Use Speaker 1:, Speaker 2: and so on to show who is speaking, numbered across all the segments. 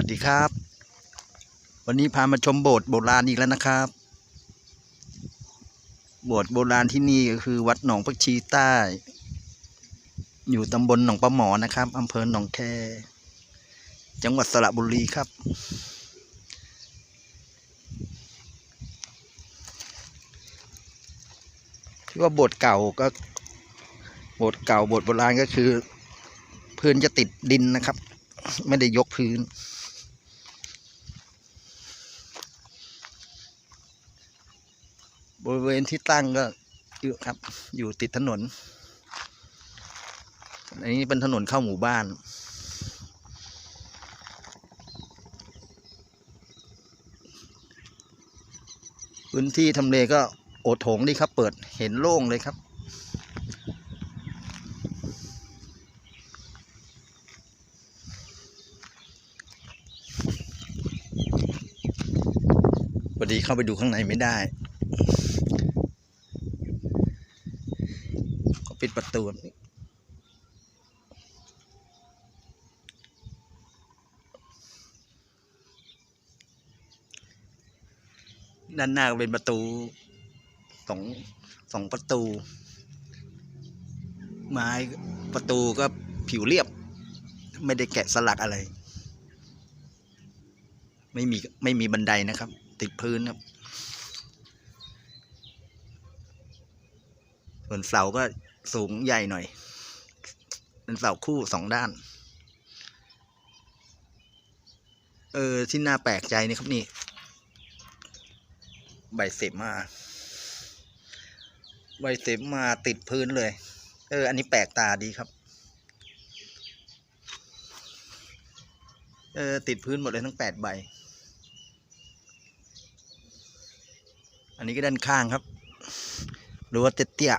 Speaker 1: วัสดีครับ วันนี้พามาชมโบสถ์โบราณอีกแล้วนะครับ โบสถ์โบราณที่นี่ก็คือวัดหนองพักชีใต้ อยู่ตำบลหนองปลาหมอนะครับอำเภอหนองแค จังหวัดสระบุรีครับ ที่ว่าโบสถ์เก่าก็ โบสถ์เก่าโบสถ์โบราณก็คือ พื้นจะติดดินนะครับไม่ได้ยกพื้น บริเวณที่ตั้งก็อยู่ครับ อยู่ติดถนน อันนี้เป็นถนนเข้าหมู่บ้าน พื้นที่ทำเลก็โอโถงดีครับ เปิดเห็นโล่งเลยครับพอดีเข้าไปดูข้างในไม่ได้ ก็ปิดประตูด้านหน้าก็เป็นประตูสองสองประตู ไม้ประตูก็ผิวเรียบ ไม่ได้แกะสลักอะไร ไม่มีไม่มีบันไดนะครับ ติดพื้นครับ ส่วนเสาก็สูงใหญ่หน่อย เป็นเสาคู่สองด้าน เออที่น่าแปลกใจนี่ครับนี่ ใบเสมา ใบเสมาติดพื้นเลย เออ อันนี้แปลกตาดีครับ เออ ติดพื้นหมดเลยทั้งแปดใบ อันนี้ก็ด้านข้างครับ รั้วเตี้ย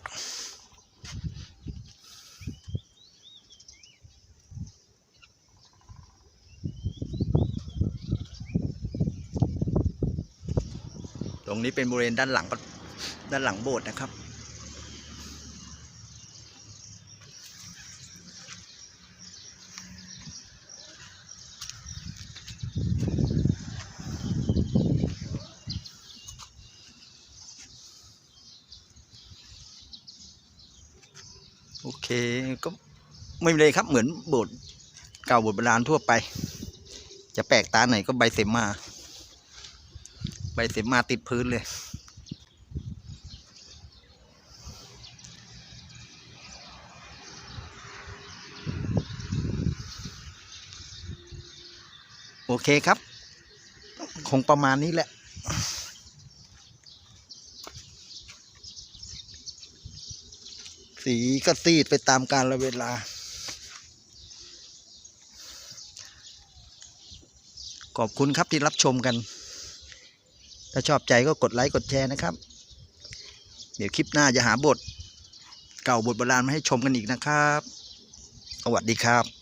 Speaker 1: ตรงนี้เป็นบริเวณด้านหลังด้านหลังโบสถ์นะครับ โอเคก็ไม่เลยครับเหมือนโบสถ์เก่าโบสถ์โบราณทั่วไป จะแปลกตาไหนก็ใบเสมา ใบเสมาติดพื้นเลยโอเคครับ คงประมาณนี้แหละ สีก็ซีดไปตามกาลเวลา ขอบคุณครับที่รับชมกัน ถ้าชอบใจก็กดไลค์กดแชร์นะครับ เดี๋ยวคลิปหน้าจะหาบท เก่าบทโบราณมาให้ชมกันอีกนะครับ สวัสดีครับ